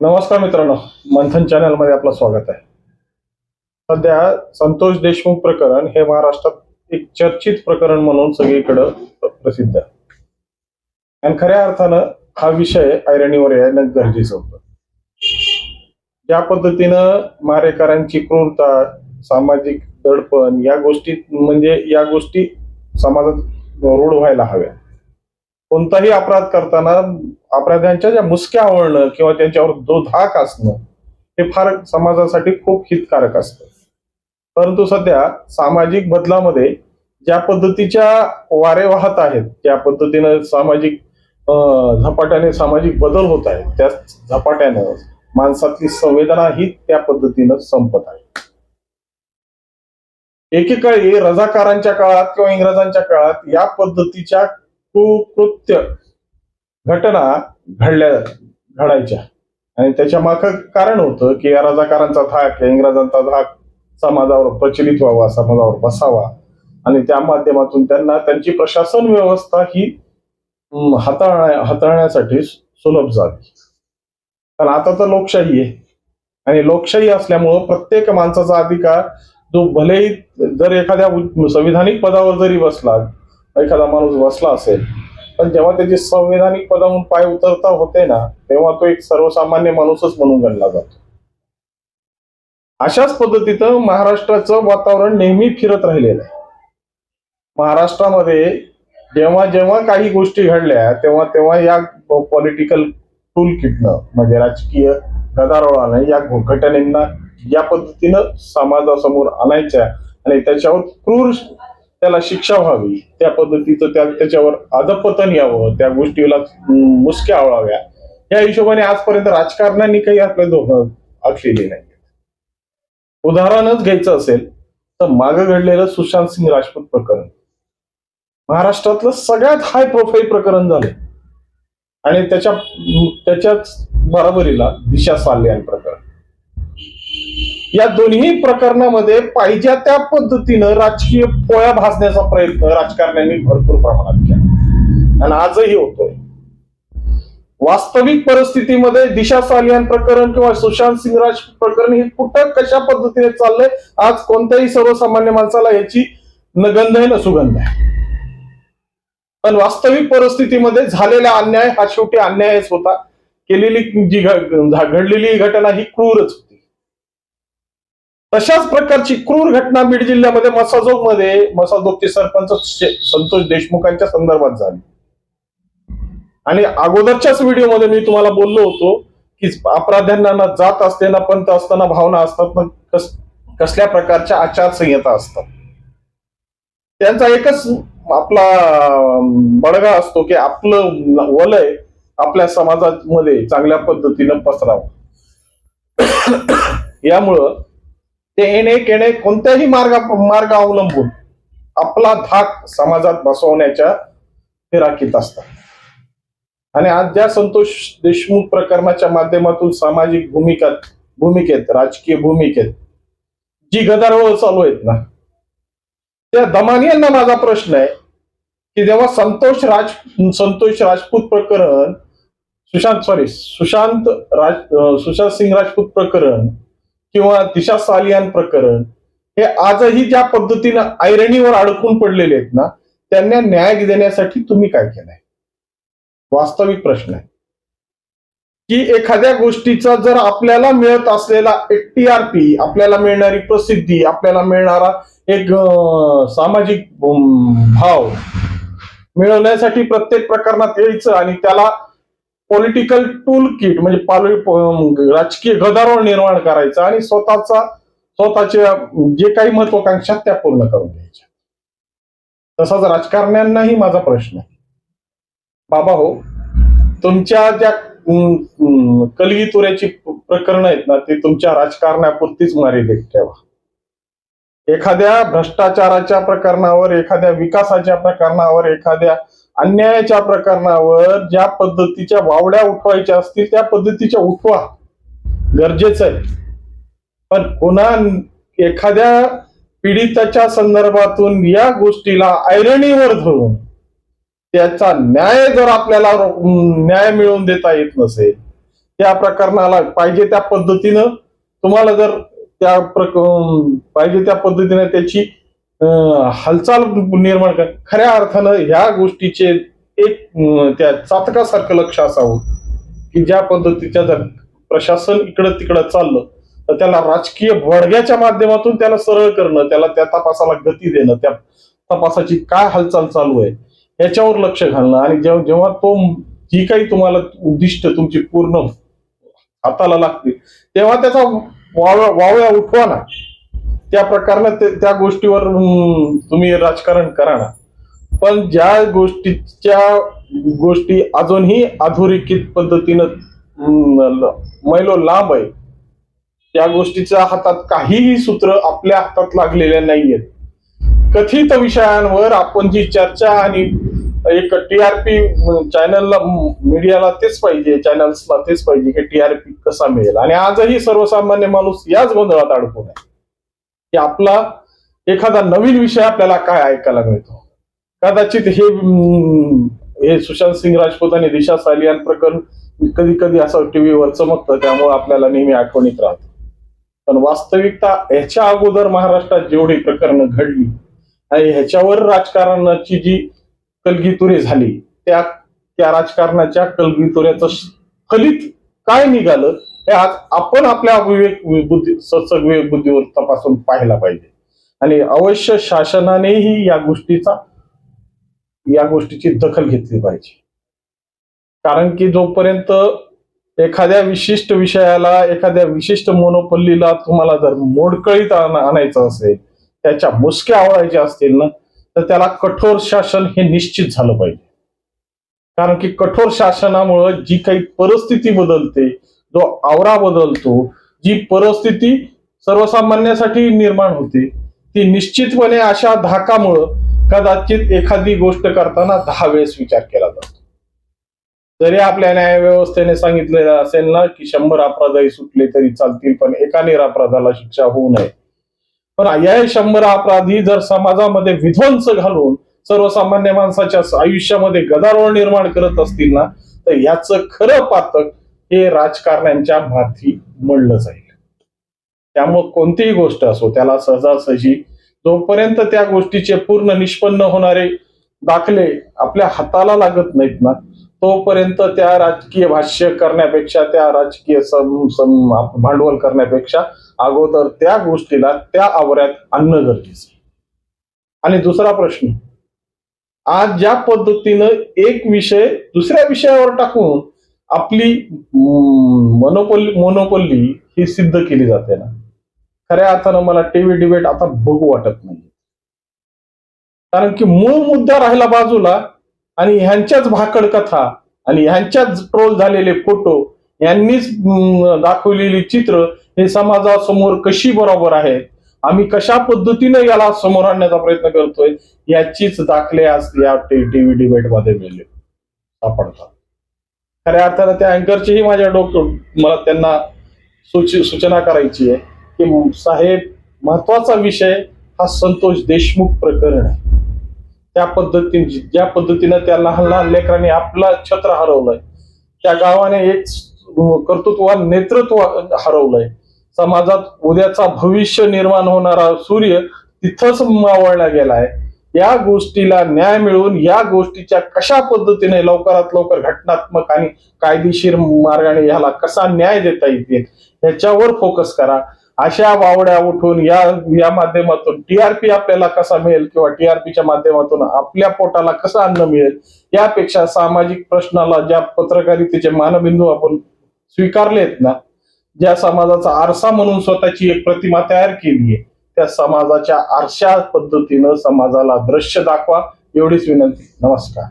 नमस्कार मित्रांनो मंथन चॅनलमध्ये आपलं स्वागत आहे. सध्या संतोष देशमुख प्रकरण हे महाराष्ट्रात एक चर्चित प्रकरण म्हणून सगळीकडं प्रसिद्ध आहे. आणि खऱ्या अर्थानं हा विषय ऐरणीवर येणं गरजेचं होतं. ज्या पद्धतीनं मारेकरांची क्रूरता सामाजिक दडपण या गोष्टी म्हणजे या गोष्टी समाजात रूढ व्हायला हव्या कोणताही अपराध करताना अपराध्यांच्या ज्या मुसक्या आवळणं किंवा त्यांच्यावर जो धाक असणं हे फार समाजासाठी खूप हितकारक असतं. परंतु सध्या सामाजिक बदलामध्ये ज्या पद्धतीच्या वारे वाहत आहेत ज्या पद्धतीनं सामाजिक अं, झपाट्याने सामाजिक बदल होत आहेत त्या झपाट्यानं माणसातली संवेदना ही त्या पद्धतीनं संपत आहे. एकेकाळी रजाकारांच्या काळात किंवा इंग्रजांच्या काळात या पद्धतीच्या कुकृत्य घटना घडल्या घडायच्या. आणि त्याच्या माग कारण होतं की या रजाकारांचा धाक या इंग्रजांचा धाक समाजावर प्रचलित व्हावा समाजावर बसावा. आणि त्या माध्यमातून त्यांना त्यांची प्रशासन व्यवस्था ही हाताळण्या हाताळण्यासाठी सुलभ झाली. कारण आता तर लोकशाही आहे. आणि लोकशाही असल्यामुळं प्रत्येक माणसाचा अधिकार जो भलेही जर एखाद्या संविधानिक पदावर जरी बसला एखादा माणूस बसला असेल पण जेव्हा त्याची संविधानिक पदाहून पाय उतरता होते ना तेव्हा तो एक सर्वसामान्य माणूसच म्हणून गणला जातो. अशाच पद्धतीचं महाराष्ट्राचं वातावरण नेहमी फिरत राहिलेलं आहे. महाराष्ट्रामध्ये जेव्हा जेव्हा काही गोष्टी घडल्या तेव्हा तेव्हा या पॉलिटिकल टूल किटनं म्हणजे राजकीय गदारोळानं या घटनेंना या पद्धतीनं समाजासमोर आणायच्या आणि त्याच्यावर क्रूर त्याला शिक्षा व्हावी. त्या पद्धतीचं त्या त्याच्यावर अधपतन यावं. त्या गोष्टीला मुसक्या आवळाव्या. या हिशोबाने आजपर्यंत राजकारण्यांनी काही आपले धोरण आखलेली नाही उदाहरणच घ्यायचं असेल तर मागं घडलेलं सुशांत सिंग राजपूत प्रकरण. महाराष्ट्रातलं सगळ्यात हाय प्रोफाईल प्रकरण झालं. आणि त्याच्या त्याच्याच बरोबरीला दिशा साल्ले प्रकरण या दोन्ही प्रकरणामध्ये पाहिजे त्या पद्धतीनं राजकीय पोळ्या भासण्याचा प्रयत्न राजकारण्यांनी भरपूर प्रमाणात केला. आणि आजही होतोय. वास्तविक परिस्थितीमध्ये दिशा सालियान प्रकरण किंवा सुशांत सिंग राज प्रकरण हे कुठं कशा पद्धतीने चाललंय? आज कोणत्याही सर्वसामान्य माणसाला याची न गंध आहे न सुगंध आहे. पण वास्तविक परिस्थितीमध्ये झालेला अन्याय हा शेवटी अन्यायच होता. केलेली जी घ- घडलेली घटना ही क्रूरच होती. तशाच प्रकारची क्रूर घटना बीड जिल्ह्यामध्ये मसाजोगमध्ये मसाजोगचे सरपंच संतोष देशमुखांच्या संदर्भात झाली. आणि अगोदरच्याच व्हिडिओमध्ये मी तुम्हाला बोललो होतो की अपराध्यांना जात असताना पंत असताना भावना असतात पण कस कसल्या प्रकारच्या आचारसंहिता असतात? त्यांचा एकच आपला बडगा असतो की आपलं वलय आपल्या समाजामध्ये चांगल्या पद्धतीनं पसरावं. यामुळं ते येणे केणे कोणत्याही मार्ग मार्ग अवलंबून आपला धाक समाजात बसवण्याच्या फिराकीत असतात. आणि आज ज्या संतोष देशमुख प्रकरणाच्या माध्यमातून सामाजिक भूमिकात भूमिकेत राजकीय भूमिकेत जी गदारोळ चालू आहेत ना त्या दमानियांना माझा प्रश्न आहे की जेव्हा संतोष राज संतोष राजपूत प्रकरण सुशांत सॉरी सुशांत राज सुशांत सिंग राजपूत प्रकरण किंवा दिशा सालियान प्रकरण हे आजही ज्या पद्धतीनं ऐरणीवर अडकून पडलेले आहेत ना त्यांना न्याय देण्यासाठी तुम्ही काय केलंय? वास्तविक प्रश्न आहे. की एखाद्या गोष्टीचा जर आपल्याला मिळत असलेला एक टीआरपी आपल्याला मिळणारी प्रसिद्धी आपल्याला मिळणारा एक सामाजिक भाव मिळवण्यासाठी प्रत्येक प्रकरणात यायचं आणि त्याला पॉलिटिकल टूल किट म्हणजे राजकीय गदारोळ निर्माण करायचा आणि स्वतःचा स्वतःच्या जे काही महत्वाकांक्षा त्या पूर्ण करून घ्यायच्या. तसाच राजकारण्यांनाही माझा प्रश्न आहे. बाबा हो तुमच्या ज्या अं, कलगी तुऱ्याची प्रकरणं आहेत ना ते तुमच्या राजकारणापुरतीच मर्यादित ठेवा एखाद्या भ्रष्टाचाराच्या प्रकरणावर एखाद्या विकासाच्या प्रकरणावर एखाद्या अन्यायाच्या प्रकरणावर ज्या पद्धतीच्या वावड्या उठवायच्या असतील त्या पद्धतीच्या उठवा. गरजेचं आहे. पण पुन्हा एखाद्या पीडिताच्या संदर्भातून या गोष्टीला ऐरणीवर धरून त्याचा न्याय जर आपल्याला न्याय मिळवून देता येत नसेल त्या प्रकरणाला पाहिजे त्या पद्धतीनं तुम्हाला जर त्या प्रक पाहिजे त्या पद्धतीने त्याची हालचाल निर्माण कर खऱ्या अर्थानं ह्या गोष्टीचे एक त्या चातकासारखं लक्ष असावं. की ज्या पद्धतीच्या जर प्रशासन इकडं तिकडं चाललं तर त्याला राजकीय बडग्याच्या माध्यमातून त्याला सरळ करणं त्याला त्या तपासाला गती देणं त्या तपासाची काय हालचाल चालू आहे याच्यावर लक्ष घालणं. आणि जेव्हा जेव्हा तो जी काही तुम्हाला उद्दिष्ट तुमची पूर्ण हाताला लागते तेव्हा त्याचा वाव वावया उठवा ना. त्या प्रकारनं ते- त्या गोष्टीवर तुम्ही राजकारण करा ना. पण ज्या गोष्टीच्या गोष्टी अजूनही अधोरेखित पद्धतीनं ल- मैलो लांब आहे त्या गोष्टीच्या हातात काहीही सूत्र आपल्या हातात लागलेल्या नाहीयेत. कथित विषयांवर आपण जी चर्चा आणि एक टीआरपी चॅनलला मीडियाला तेच पाहिजे चॅनल्सला तेच पाहिजे की टीआरपी कसा मिळेल. आणि आजही सर्वसामान्य माणूस याच गोंधळात अडकून आहे. की आपला एखादा नवीन विषय आपल्याला काय ऐकायला मिळतो. कदाचित हे हे सुशांत सिंग राजपूत आणि दिशा सालियान प्रकरण कधी कधी असं टीव्हीवर चमकतं त्यामुळे आपल्याला नेहमी आठवणीत राहतं. पण वास्तविकता ह्याच्या अगोदर महाराष्ट्रात जेवढी प्रकरणं घडली आणि ह्याच्यावर राजकारणाची जी कलगीतुरे झाली. त्या त्या राजकारणाच्या कलगीतुऱ्याचं फलित काय निघालं हे आज आपण आपल्या अविवेक बुद्धी सचक विवेक बुद्धीवर तपासून पाहायला पाहिजे. आणि अवश्य शासनानेही या गोष्टीचा या गोष्टीची दखल घेतली पाहिजे. कारण की जोपर्यंत एखाद्या विशिष्ट विषयाला एखाद्या विशिष्ट मोनोपल्लीला तुम्हाला जर मोडकळीत आणायचं असेल त्याच्या मुसक्या आवळायच्या असतील ना तर त्याला कठोर शासन हे निश्चित झालं पाहिजे. कारण की कठोर शासनामुळं जी काही परिस्थिती बदलते जो आवरा बदलतो जी परिस्थिती सर्वसामान्यासाठी निर्माण होते ती निश्चितपणे अशा धाकामुळं कदाचित एखादी गोष्ट करताना दहा वेळेस विचार केला जातो. जरी आपल्या न्यायव्यवस्थेने सांगितलेलं असेल ना की शंभर अपराधही सुटले तरी चालतील पण एका निरापराधाला शिक्षा होऊ नये. पण या शंभर अपराधी जर समाजामध्ये विध्वंस घालून सर्वसामान्य माणसाच्या आयुष्यामध्ये गदारोळ निर्माण करत असतील ना तर याचं खरं पातक हे राजकारण्यांच्या माथी मळलं जाईल. त्यामुळं कोणतीही गोष्ट असो त्याला सहजासहजी जोपर्यंत त्या गोष्टीचे पूर्ण निष्पन्न होणारे दाखले आपल्या हाताला लागत नाहीत ना तोपर्यंत त्या राजकीय भाष्य करण्यापेक्षा त्या राजकीय सम सम भांडवल करण्यापेक्षा अगोदर त्या गोष्टीला त्या आवऱ्यात आणणं गरजेचं आणि दुसरा प्रश्न आज ज्या पद्धतीनं एक विषय दुसऱ्या विषयावर टाकून आपली मनोपल्ली मोनोपल्ली ही सिद्ध केली जाते ना? खऱ्या अर्थानं मला टीव्ही डिबेट आता बघू वाटत नाही कारण की मूळ मुद्दा राहिला बाजूला आणि ह्यांच्याच भाकड कथा आणि ह्यांच्याच ट्रोल झालेले फोटो यांनीच दाखवलेली चित्र हे समाजासमोर कशी बरोबर आहेत आम्ही कशा पद्धतीने याला समोर आणण्याचा प्रयत्न करतोय? याचीच दाखले आज या टीव्ही डिबेटमध्ये मिळले सापडतात. खऱ्या अर्थानं त्या अँकरचीही माझ्या डोकं मला त्यांना सूची सूचना करायची आहे की साहेब महत्त्वाचा विषय हा संतोष देशमुख प्रकरण आहे. त्या पद्धतीने ज्या पद्धतीनं त्या लहान लहान लेकरांनी आपला छत्र हरवलंय. त्या गावाने एक कर्तृत्वान नेतृत्व हरवलंय. समाजात उद्याचा भविष्य निर्माण होणारा सूर्य तिथंच मावळला गेलाय. या गोष्टीला न्याय मिळवून या गोष्टीच्या कशा पद्धतीने लवकरात लवकर घटनात्मक आणि कायदेशीर मार्गाने ह्याला कसा न्याय देता येतील ह्याच्यावर फोकस करा. अशा वावड्या उठून या या माध्यमातून टीआरपी आपल्याला कसा मिळेल किंवा टीआरपीच्या माध्यमातून आपल्या पोटाला कसं अन्न मिळेल यापेक्षा सामाजिक प्रश्नाला ज्या पत्रकारितेचे मानबिंदू आपण स्वीकारलेत ना ज्या समाजाचा आरसा म्हणून स्वतःची एक प्रतिमा तयार केली आहे त्या समाजाच्या आरशा पद्धतीनं समाजाला दृश्य दाखवा एवढीच विनंती. नमस्कार.